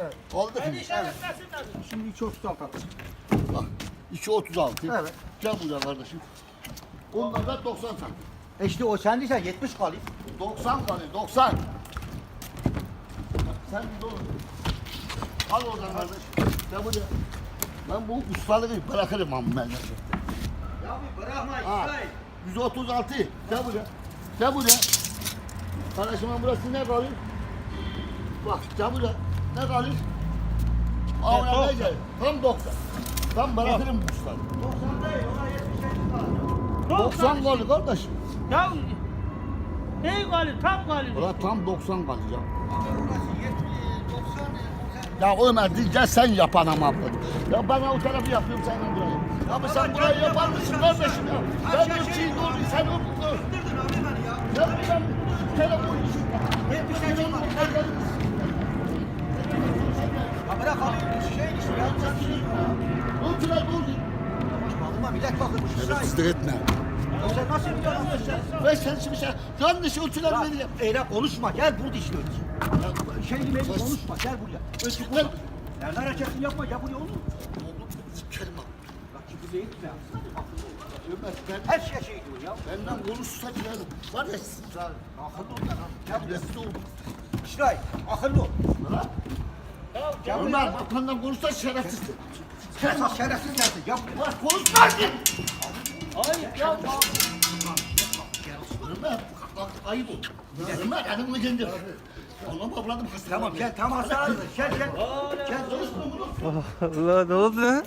Evet. Oldu mu? Evet. Şimdi 236 atacağım. Bak 2.36. Evet. Gel buraya kardeşim. Ondan da 90 santim. E işte o sen değilsen 70 kalayım. 90 kalıyor 90. Sen bir dur. Al oradan kardeş. Gel buraya. Ben bu ustalığı bırakırım ama memlekette. Ya bir bırakma Ha, 136. Gel buraya. Gel buraya. Kardeşim ben burası ne kalır? Bak gel buraya. Ne kalır? Aa ne gel? Tam 90. Tam bırakırım bu ustalığı. 90 değil ona 70 90 kalır kardeşim. Ya ne galiba tam galiba. Ulan tam 90 kalır ya. Burası 70 90 Ya Ömer gel sen yap anam abla. Ya ben o tarafı yapıyorum sen burayı. Ya ama sen burayı yapar mısın kardeşim ya? Ben bir şey doğru sen o dur. Durdun abi beni ya. Ya ben telefon Hep bir şey çıkmadı. Ya bırak abi şey işte ya. O tünel doldu. Bakma millet bakır bu şey. Fıstık etme. Ya sen nasıl bir adamsın sen? Ve sen şimdi sen yanlış o tünel Ya, beni yap. Eyle konuşma gel burada önce. Ya, Şey gibi konuşma gel buraya. Önce Gel. konuş. Ya ne hareketini yapma ya buraya oğlum. Oğlum sikerim ha. Bak şimdi değil mi? Ömer ben Her şey şey diyor ya. benden konuşsa tünel. Var ya siz Akıllı ol ya. ya burası oldu. İşray akıllı ol. Ya bak benden konuşsa şerefsiz. Sen şerefsiz gelsin. Yap. Bak konuşma ki. Hayır ya. Ömer bak ayıp oldu. Ömer adamını kendi. Anam abladım hasta. Tamam gel tamam hasta. Gel gel. Gel konuşma bunu. Allah ne oldu lan?